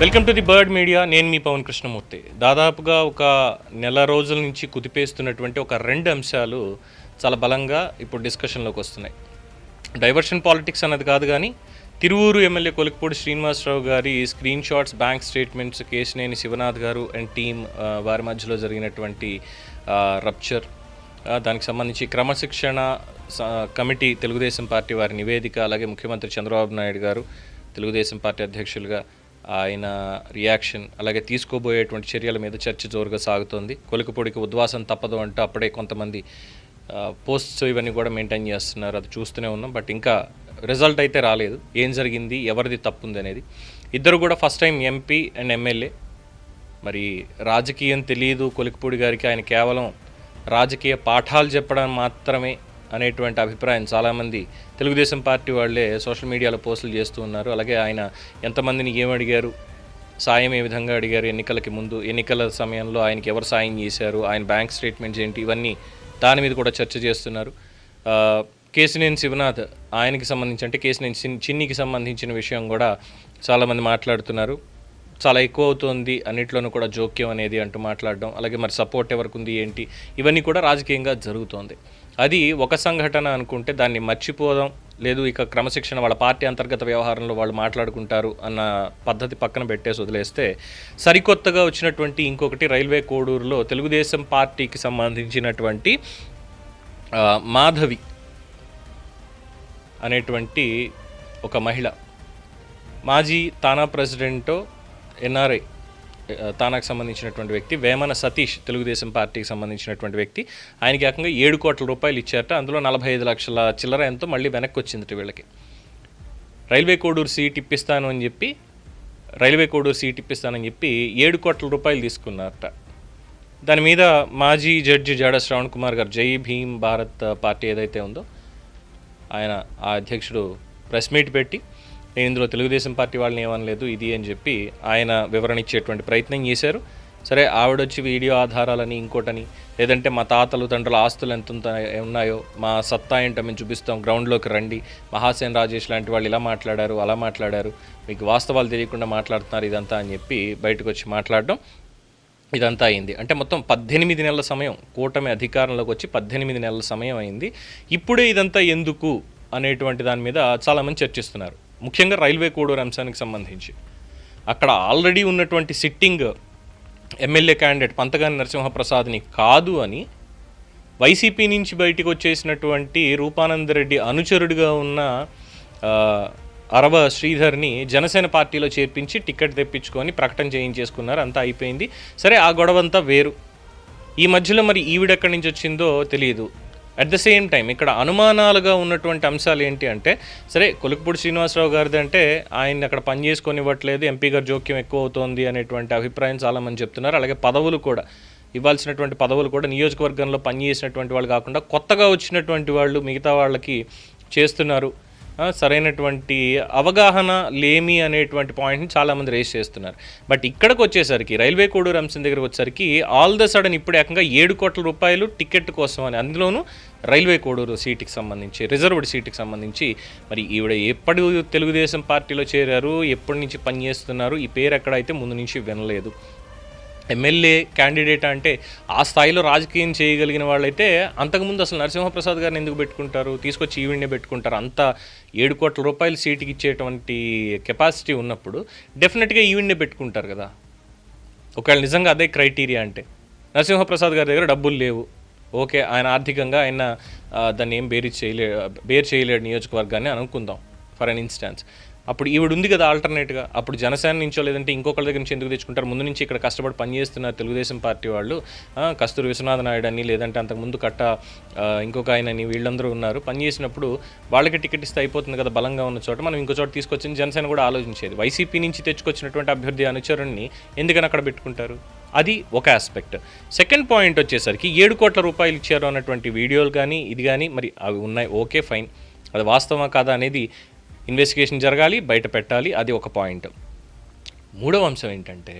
Welcome to the bird media. నేను మీ పవన్ కృష్ణమూర్తి. దాదాపుగా ఒక నెల రోజుల నుంచి కుదిపేస్తున్నటువంటి ఒక రెండు అంశాలు చాలా బలంగా ఇప్పుడు డిస్కషన్లోకి వస్తున్నాయి. డైవర్షన్ పాలిటిక్స్ అన్నది కాదు కానీ తిరువూరు ఎమ్మెల్యే కొలికపూడి శ్రీనివాసరావు గారి screenshots bank statements Kesineni Sivanath గారు అండ్ టీమ్ వారి మధ్యలో జరిగినటువంటి రప్చర్ దానికి సంబంధించి క్రమశిక్షణ స- కమిటీ తెలుగుదేశం పార్టీ వారి నివేదిక అలాగే ముఖ్యమంత్రి చంద్రబాబు నాయుడు గారు తెలుగుదేశం పార్టీ అధ్యక్షులుగా ఆయన రియాక్షన్ అలాగే తీసుకోబోయేటువంటి చర్యల మీద చర్చ జోరుగా సాగుతోంది. కొలికపొడికి ఉద్వాసం తప్పదు అంటూ అప్పుడే కొంతమంది పోస్ట్స్ ఇవన్నీ కూడా మెయింటైన్ చేస్తున్నారు. అది చూస్తూనే ఉన్నాం. బట్ ఇంకా రిజల్ట్ అయితే రాలేదు. ఏం జరిగింది? ఎవరిది తప్పుంది అనేది. ఇద్దరు కూడా first time MP and MLA మరి రాజకీయం తెలియదు కొలికపూడి గారికి ఆయన కేవలం రాజకీయ పాఠాలు చెప్పడం మాత్రమే అనేటువంటి అభిప్రాయం చాలామంది తెలుగుదేశం పార్టీ వాళ్ళే సోషల్ మీడియాలో పోస్టులు చేస్తూ ఉన్నారు. అలాగే ఆయన ఎంతమందిని ఏమడిగారు సాయం ఏ విధంగా అడిగారు ఎన్నికలకి ముందు ఎన్నికల సమయంలో ఆయనకి ఎవరు సాయం చేశారు ఆయన బ్యాంక్ స్టేట్మెంట్స్ ఏంటి ఇవన్నీ దాని మీద కూడా చర్చ చేస్తున్నారు. కేసినేని శివనాథ్ ఆయనకి సంబంధించి అంటే కేసినేని చిన్- చిన్నికి సంబంధించిన విషయం కూడా చాలామంది మాట్లాడుతున్నారు. చాలా ఎక్కువ అవుతోంది అన్నిట్లోనూ కూడా జోక్యం అనేది అంటూ మాట్లాడడం అలాగే మరి సపోర్ట్ ఎవరికి ఉంది ఏంటి ఇవన్నీ కూడా రాజకీయంగా జరుగుతోంది. అది ఒక సంఘటన అనుకుంటే దాన్ని మర్చిపోదాం. లేదు ఇక క్రమశిక్షణ వాళ్ళ పార్టీ అంతర్గత వ్యవహారంలో వాళ్ళు మాట్లాడుకుంటారు అన్న పద్ధతి పక్కన పెట్టేసి వదిలేస్తే సరికొత్తగా వచ్చినటువంటి ఇంకొకటి రైల్వే కోడూరులో తెలుగుదేశం పార్టీకి సంబంధించినటువంటి మాధవి అనేటువంటి ఒక మహిళ. మాజీ తానా ప్రెసిడెంటో ఎన్ఆర్ఐ తానాకు సంబంధించినటువంటి వ్యక్తి వేమన సతీష్ తెలుగుదేశం పార్టీకి సంబంధించినటువంటి వ్యక్తి. ఆయనకి ఏకంగా ఏడు కోట్ల రూపాయలు ఇచ్చారట. అందులో నలభై ఐదు లక్షల చిల్లర ఎంతో మళ్ళీ వెనక్కి వచ్చింది వీళ్ళకి. రైల్వే కోడూరు సీట్ ఇప్పిస్తాను అని చెప్పి రైల్వే కోడూరు సీట్ ఇప్పిస్తానని చెప్పి ఏడు కోట్ల రూపాయలు తీసుకున్నారట. దాని మీద మాజీ జడ్జి జాడ శ్రవణ్ కుమార్ గారు జై భీమ్ భారత్ పార్టీ ఏదైతే ఉందో ఆయన ఆ అధ్యక్షుడు ప్రెస్ మీట్ పెట్టి నేను ఇందులో తెలుగుదేశం పార్టీ వాళ్ళని ఏమనలేదు ఇది అని చెప్పి ఆయన వివరణ ఇచ్చేటువంటి ప్రయత్నం చేశారు. సరే ఆవిడొచ్చి వీడియో ఆధారాలని ఇంకోటని లేదంటే మా తాతలు తండ్రుల ఆస్తులు ఎంత ఉన్నాయో మా సత్తా ఏంటో మేము చూపిస్తాం గ్రౌండ్లోకి రండి. మహాసేన్ రాజేష్ లాంటి వాళ్ళు ఇలా మాట్లాడారు అలా మాట్లాడారు. మీకు వాస్తవాలు తెలియకుండా మాట్లాడుతున్నారు ఇదంతా అని చెప్పి బయటకు వచ్చి మాట్లాడడం ఇదంతా అయింది. అంటే మొత్తం పద్దెనిమిది నెలల సమయం కూటమి అధికారంలోకి వచ్చి పద్దెనిమిది నెలల సమయం అయింది. ఇప్పుడే ఇదంతా ఎందుకు అనేటువంటి దాని మీద చాలామంది చర్చిస్తున్నారు. ముఖ్యంగా రైల్వే కోడూరు అంశానికి సంబంధించి. అక్కడ ఆల్రెడీ ఉన్నటువంటి సిట్టింగ్ ఎమ్మెల్యే క్యాండిడేట్ పంతగాని నరసింహప్రసాద్ని కాదు అని వైసీపీ నుంచి బయటికి వచ్చేసినటువంటి రూపానందరెడ్డి అనుచరుడిగా ఉన్న అరవ శ్రీధర్ని జనసేన పార్టీలో చేర్పించి టికెట్ తెప్పించుకొని ప్రకటన చేయించేసుకున్నారు. అంతా అయిపోయింది. సరే ఆ గొడవంతా వేరు. ఈ మధ్యలో మరి ఈవిడెక్కడి నుంచి వచ్చిందో తెలియదు అట్ ద సేమ్ టైం ఇక్కడ అనుమానాలుగా ఉన్నటువంటి అంశాలు ఏంటి అంటే సరే కొలుకుపూడి శ్రీనివాసరావు గారిది అంటే ఆయన అక్కడ పని చేసుకొని ఇవ్వట్లేదు ఎంపీ గారు జోక్యం ఎక్కువ అవుతోంది అనేటువంటి అభిప్రాయం చాలామంది చెప్తున్నారు. అలాగే పదవులు కూడా ఇవ్వాల్సినటువంటి పదవులు కూడా నియోజకవర్గంలో పనిచేసినటువంటి వాళ్ళు కాకుండా కొత్తగా వచ్చినటువంటి వాళ్ళు మిగతా వాళ్ళకి చేస్తున్నారు. సరైనటువంటి అవగాహన లేమి అనేటువంటి పాయింట్ని చాలామంది రేస్ చేస్తున్నారు. బట్ ఇక్కడికి వచ్చేసరికి రైల్వే కోడూరు అంశం దగ్గరకు వచ్చేసరికి ఆల్ ద సడన్ ఇప్పుడు ఏకంగా ఏడు కోట్ల రూపాయలు టికెట్ కోసం అని అందులోనూ రైల్వే కోడూరు సీటుకి సంబంధించి రిజర్వ్డ్ సీటుకి సంబంధించి మరి ఈవిడ ఎప్పుడు తెలుగుదేశం పార్టీలో చేరారు ఎప్పటి నుంచి పనిచేస్తున్నారు ఈ పేరు ఎక్కడైతే ముందు నుంచి వినలేదు. ఎమ్మెల్యే క్యాండిడేట్ అంటే ఆ స్థాయిలో రాజకీయం చేయగలిగిన వాళ్ళైతే అంతకుముందు అసలు నరసింహప్రసాద్ గారిని ఎందుకు పెట్టుకుంటారు? తీసుకొచ్చి ఈవిడ్నే పెట్టుకుంటారు? అంత ఏడు కోట్ల రూపాయలు సీటుకి ఇచ్చేటువంటి కెపాసిటీ ఉన్నప్పుడు డెఫినెట్గా ఈవిడ్నే పెట్టుకుంటారు కదా. ఒకవేళ నిజంగా అదే క్రైటీరియా అంటే. నరసింహప్రసాద్ గారి దగ్గర డబ్బులు లేవు. ఓకే ఆయన ఆర్థికంగా ఆయన దాన్ని ఏం బేరీ చేయలే బేర్ చేయలేడు నియోజకవర్గాన్ని అనుకుందాం. For an instance. అప్పుడు ఈవిడ ఉంది కదా ఆల్టర్నేట్గా అప్పుడు జనసేన నుంచో లేదంటే ఇంకొకళ్ళ దగ్గర నుంచి ఎందుకు తెచ్చుకుంటారు? ముందు నుంచి ఇక్కడ కష్టపడి పనిచేస్తున్నారు తెలుగుదేశం పార్టీ వాళ్ళు కస్తూరి విశ్వనాథ నాయుడు అని లేదంటే అంతకుముందు కట్ట ఇంకొక ఇంకొక ఆయనని వీళ్ళందరూ ఉన్నారు. పనిచేసినప్పుడు వాళ్ళకి టికెట్ ఇస్తే అయిపోతుంది కదా బలంగా ఉన్న చోట. మనం ఇంకో చోట తీసుకొచ్చిన జనసేన కూడా ఆలోచించేది. వైసీపీ నుంచి తెచ్చుకొచ్చినటువంటి అభ్యర్థి అనుచరుణ్ణి ఎందుకని అక్కడ పెట్టుకుంటారు? అది ఒక ఆస్పెక్ట్ సెకండ్ పాయింట్ వచ్చేసరికి ఏడు కోట్ల రూపాయలు ఇచ్చారు అన్నటువంటి వీడియోలు కానీ ఇది కానీ మరి అవి ఉన్నాయి. ఓకే ఫైన్ అది వాస్తవమా కాదా అనేది ఇన్వెస్టిగేషన్ జరగాలి బయట పెట్టాలి అది ఒక పాయింట్. మూడవ అంశం ఏంటంటే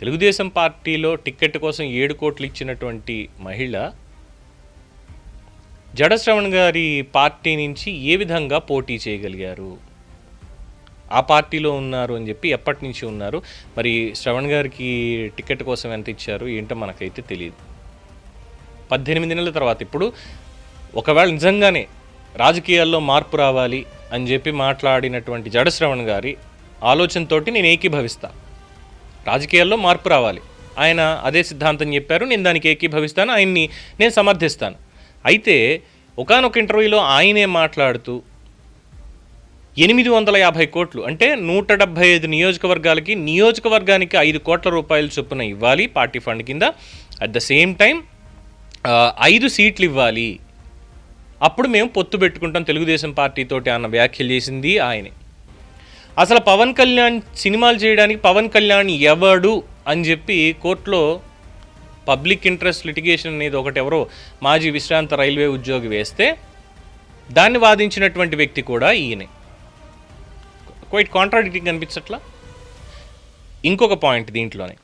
తెలుగుదేశం పార్టీలో టికెట్ కోసం ఏడు కోట్లు ఇచ్చినటువంటి మహిళ జడశ్రవణ్ గారి పార్టీ నుంచి ఏ విధంగా పోటీ చేయగలిగారు? ఆ పార్టీలో ఉన్నారు అని చెప్పి ఎప్పటి నుంచి ఉన్నారు? మరి శ్రవణ్ గారికి టికెట్ కోసం ఎంత ఇచ్చారు? ఏంటో మనకైతే తెలియదు పద్దెనిమిది నెలల తర్వాత ఇప్పుడు ఒకవేళ నిజంగానే రాజకీయాల్లో మార్పు రావాలి అని చెప్పి మాట్లాడినటువంటి జడశ్రవణ్ గారి ఆలోచనతోటి నేను ఏకీభవిస్తా. రాజకీయాల్లో మార్పు రావాలి. ఆయన అదే సిద్ధాంతం చెప్పారు నేను దానికి ఏకీభవిస్తాను ఆయన్ని నేను సమర్థిస్తాను. అయితే ఒకానొక ఇంటర్వ్యూలో ఆయనే మాట్లాడుతూ ఎనిమిది వందల యాభై కోట్లు అంటే నూట డెబ్బై ఐదు నియోజకవర్గాలకి నియోజకవర్గానికి ఐదు కోట్ల రూపాయలు చొప్పున ఇవ్వాలి పార్టీ ఫండ్ కింద. అట్ ద సేమ్ టైం ఐదు సీట్లు ఇవ్వాలి. అప్పుడు మేము పొత్తు పెట్టుకుంటాం తెలుగుదేశం పార్టీతోటి అన్న వ్యాఖ్యలు చేసింది ఆయనే. అసలు పవన్ కళ్యాణ్ సినిమాలు చేయడానికి పవన్ కళ్యాణ్ ఎవడు అని చెప్పి కోర్టులో పబ్లిక్ ఇంట్రెస్ట్ లిటిగేషన్ అనేది ఒకటి ఎవరో మాజీ విశ్రాంత రైల్వే ఉద్యోగి వేస్తే దాన్ని వాదించినటువంటి వ్యక్తి కూడా ఈయనే. క్వైట్ కాంట్రాడిక్టింగ్ అనిపించట్లా ఇంకొక పాయింట్ దీంట్లోనే.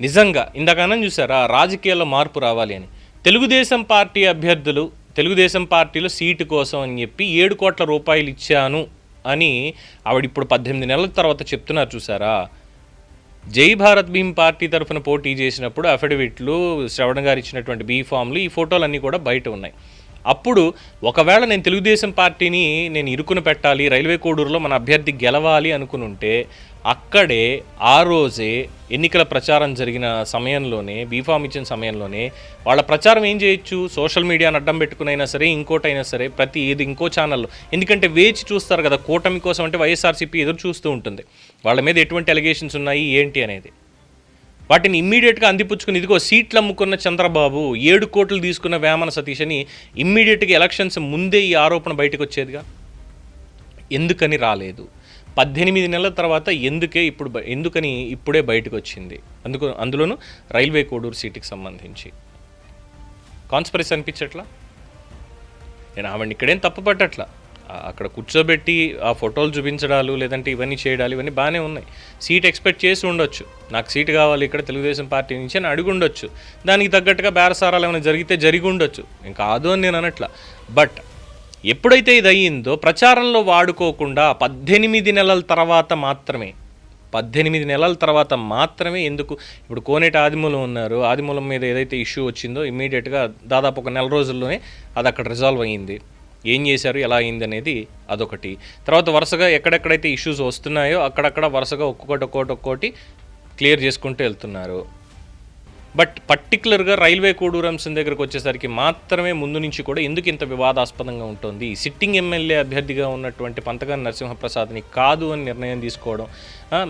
నిజంగా ఇందాకనం చూసారా? రాజకీయాల్లో మార్పు రావాలి అని. తెలుగుదేశం పార్టీ అభ్యర్థులు తెలుగుదేశం పార్టీలో సీటు కోసం అని చెప్పి ఏడు కోట్ల రూపాయలు ఇచ్చాను అని ఆవిడ ఇప్పుడు పద్దెనిమిది నెలల తర్వాత చెప్తున్నారు చూసారా? జై భారత్ భీమ్ పార్టీ తరఫున పోటీ చేసినప్పుడు అఫిడవిట్లు శ్రవణ్ గారు ఇచ్చినటువంటి బీ ఫామ్లు ఈ ఫోటోలన్నీ కూడా బయట ఉన్నాయి. అప్పుడు ఒకవేళ నేను తెలుగుదేశం పార్టీని నేను ఇరుకున పెట్టాలి రైల్వే కోడూరులో మన అభ్యర్థి గెలవాలి అనుకుని ఉంటే అక్కడే ఆ రోజే ఎన్నికల ప్రచారం జరిగిన సమయంలోనే బీఫామ్ ఇచ్చిన సమయంలోనే వాళ్ళ ప్రచారం ఏం చేయొచ్చు? సోషల్ మీడియాను అడ్డం పెట్టుకునైనా సరే ఇంకోటైనా సరే ప్రతి ఇది ఇంకో ఛానల్లో. ఎందుకంటే వేచి చూస్తారు కదా కూటమి కోసం అంటే వైఎస్ఆర్సీపీ ఎదురు చూస్తూ ఉంటుంది. వాళ్ళ మీద ఎటువంటి ఎలిగేషన్స్ ఉన్నాయి? ఏంటి అనేది. వాటిని ఇమ్మీడియట్గా అందిపుచ్చుకుని ఇదిగో సీట్లు అమ్ముకున్న చంద్రబాబు ఏడు కోట్లు తీసుకున్న వేమన సతీష్ అని ఇమ్మీడియట్గా ఎలక్షన్స్ ముందే ఈ ఆరోపణ బయటకు వచ్చేదిగా? ఎందుకని రాలేదు? పద్దెనిమిది నెలల తర్వాత ఎందుకే ఇప్పుడు ఎందుకని ఇప్పుడే బయటకు వచ్చింది అందుకు అందులోనూ రైల్వే కోడూరు సీటుకి సంబంధించి. కాన్స్పరసీ అనిపించట్లా? నేను ఆవిడని ఇక్కడేం తప్పు పట్టట్లా అక్కడ కూర్చోబెట్టి ఆ ఫోటోలు చూపించడాలు లేదంటే ఇవన్నీ చేయడాలు ఇవన్నీ బాగానే ఉన్నాయి. సీట్ ఎక్స్పెక్ట్ చేసి ఉండొచ్చు. నాకు సీట్ కావాలి ఇక్కడ తెలుగుదేశం పార్టీ నుంచి అని అడిగి ఉండొచ్చు. దానికి తగ్గట్టుగా బేరసారాలు ఏమైనా జరిగితే జరిగి ఉండొచ్చు. ఇంకా కాదు అని నేను అనట్లా. బట్ ఎప్పుడైతే ఇది అయ్యిందో ప్రచారంలో వాడుకోకుండా పద్దెనిమిది నెలల తర్వాత మాత్రమే పద్దెనిమిది నెలల తర్వాత మాత్రమే ఎందుకు ఇప్పుడు కోనేటి ఆదిమూలం ఉన్నారు ఆదిమూలం మీద ఏదైతే ఇష్యూ వచ్చిందో ఇమీడియట్గా దాదాపు ఒక నెల రోజుల్లోనే అది అక్కడ రిజాల్వ్ అయ్యింది. ఏం చేశారు ఎలా అయింది అనేది అదొకటి. తర్వాత వరుసగా ఎక్కడెక్కడైతే ఇష్యూస్ వస్తున్నాయో అక్కడక్కడ వరుసగా ఒక్కొక్కటి ఒక్కొక్కటి ఒక్కోటి క్లియర్ చేసుకుంటూ వెళ్తున్నారు. బట్ పర్టికులర్గా రైల్వే కోడూరం అంశం దగ్గరకు వచ్చేసరికి మాత్రమే ముందు నుంచి కూడా ఎందుకు ఇంత వివాదాస్పదంగా ఉంటుంది? సిట్టింగ్ ఎమ్మెల్యే అభ్యర్థిగా ఉన్నటువంటి పంతకాని నరసింహప్రసాద్ని కాదు అని నిర్ణయం తీసుకోవడం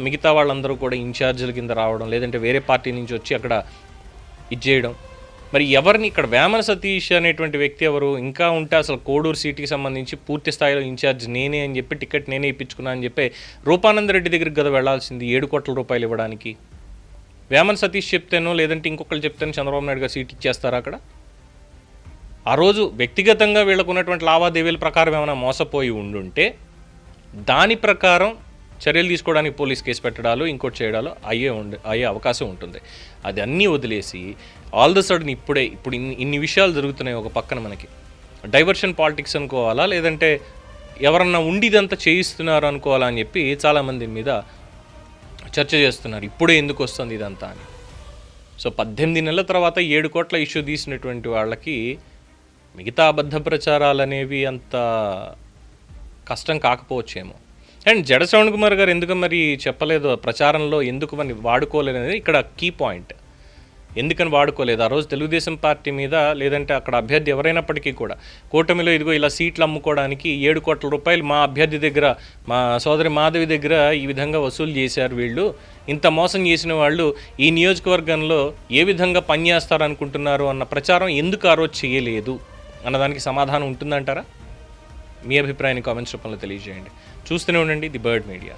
మిగతా వాళ్ళందరూ కూడా ఇన్ఛార్జీల కింద రావడం లేదంటే వేరే పార్టీ నుంచి వచ్చి అక్కడ ఇది చేయడం మరి ఎవరిని ఇక్కడ వేమన సతీష్ అనేటువంటి వ్యక్తి ఎవరు? ఇంకా ఉంటే అసలు కోడూరు సీట్కి సంబంధించి పూర్తి స్థాయిలో ఇన్ఛార్జ్ నేనే అని చెప్పి టికెట్ నేనే ఇప్పించుకున్నా అని చెప్పి రూపానంద రెడ్డి దగ్గరికి కదా వెళ్ళాల్సింది ఏడు కోట్ల రూపాయలు ఇవ్వడానికి? వేమన్ సతీష్ చెప్తేనో లేదంటే ఇంకొకళ్ళు చెప్తేనో చంద్రబాబు నాయుడు గారు సీట్ ఇచ్చేస్తారా అక్కడ? ఆ రోజు వ్యక్తిగతంగా వీళ్ళకు ఉన్నటువంటి లావాదేవీల ప్రకారం ఏమైనా మోసపోయి ఉండుంటే దాని ప్రకారం చర్యలు తీసుకోవడానికి పోలీస్ కేసు పెట్టడాలు ఇంకోటి చేయడాలు అయ్యే ఉండే అయ్యే అవకాశం ఉంటుంది. అది అన్నీ వదిలేసి ఆల్ ద సడన్ ఇప్పుడే ఇప్పుడు ఇన్ని ఇన్ని విషయాలు జరుగుతున్నాయి ఒక పక్కన మనకి. డైవర్షన్ పాలిటిక్స్ అనుకోవాలా లేదంటే ఎవరన్నా ఉండిదంతా చేయిస్తున్నారు అనుకోవాలా అని చెప్పి చాలామంది మీద చర్చ చేస్తున్నారు. ఇప్పుడే ఎందుకు వస్తుంది ఇదంతా అని. సో పద్దెనిమిది నెలల తర్వాత ఏడు కోట్ల ఇష్యూ తీసినటువంటి వాళ్ళకి మిగతా అబద్ధ ప్రచారాలు అనేవి అంత కష్టం కాకపోవచ్చేమో. అండ్ జడ శ్రవణ్ కుమార్ గారు ఎందుకు మరి చెప్పలేదు? ప్రచారంలో ఎందుకు మరి వాడుకోలేదనేది ఇక్కడ కీ పాయింట్. ఎందుకని వాడుకోలేదు? ఆ రోజు తెలుగుదేశం పార్టీ మీద లేదంటే అక్కడ అభ్యర్థి ఎవరైనప్పటికీ కూడా కూటమిలో ఇదిగో ఇలా సీట్లు అమ్ముకోవడానికి ఏడు కోట్ల రూపాయలు మా అభ్యర్థి దగ్గర మా సోదరి మాధవి దగ్గర ఈ విధంగా వసూలు చేశారు వీళ్ళు. ఇంత మోసం చేసిన వాళ్ళు ఈ నియోజకవర్గంలో ఏ విధంగా పనిచేస్తారనుకుంటున్నారు అన్న ప్రచారం ఎందుకు ఆ రోజు చేయలేదు? అన్నదానికి సమాధానం ఉంటుందంటారా? మీ అభిప్రాయాన్ని కామెంట్స్ రూపంలో తెలియజేయండి. చూస్తూనే ఉండండి ది బర్డ్ మీడియా.